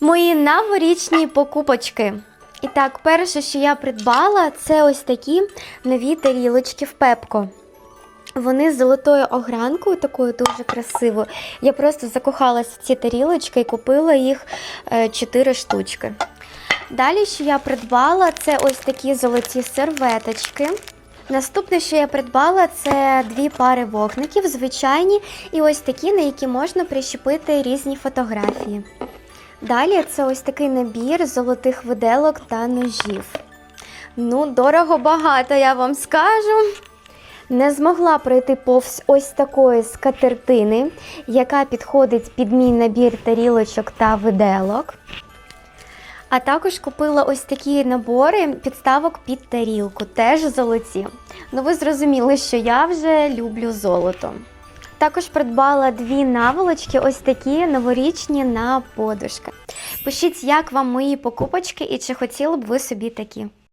Мої новорічні покупочки. І так, перше, що я придбала, це ось такі нові тарілочки в Пепко. Вони з золотою огранкою, такою дуже красивою. Я просто закохалась в ці тарілочки і купила їх 4 штучки. Далі, що я придбала, це ось такі золоті серветочки. Наступне, що я придбала, це дві пари вогників, звичайні, і ось такі, на які можна прищепити різні фотографії. Далі це ось такий набір золотих виделок та ножів. Ну, дорого багато, я вам скажу. Не змогла пройти повз ось такої скатертини, яка підходить під мій набір тарілочок та виделок. А також купила ось такі набори підставок під тарілку, теж золоті. Ну, ви зрозуміли, що я вже люблю золото. Також придбала дві наволочки, ось такі новорічні на подушки. Пишіть, як вам мої покупочки і чи хотіли б ви собі такі.